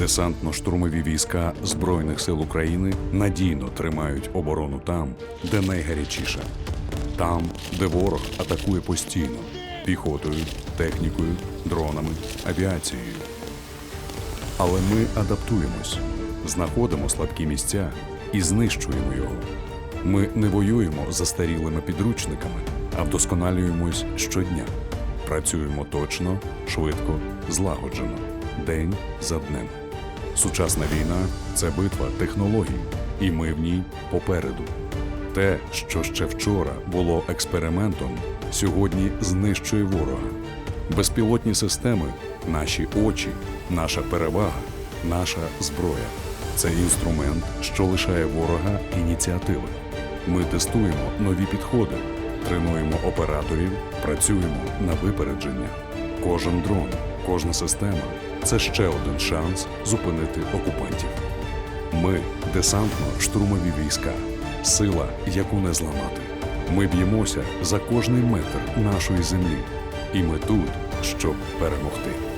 Десантно-штурмові війська Збройних сил України надійно тримають оборону там, де найгарячіше. Там, де ворог атакує постійно піхотою, технікою, дронами, авіацією. Але ми адаптуємось, знаходимо слабкі місця і знищуємо його. Ми не воюємо застарілими підручниками, а вдосконалюємось щодня. Працюємо точно, швидко, злагоджено, день за днем. Сучасна війна це битва технологій, і ми в ній попереду. Те, що ще вчора було експериментом, сьогодні знищує ворога. Безпілотні системи наші очі, наша перевага, наша зброя. Це інструмент, що лишає ворога ініціативи. Ми тестуємо нові підходи, тренуємо операторів, працюємо на випередження. Кожен дрон, кожна система це ще один шанс зупинити окупантів. Ми десантно-штурмові війська, сила, яку не зламати. Ми б'ємося за кожний метр нашої землі, і ми тут, щоб перемогти.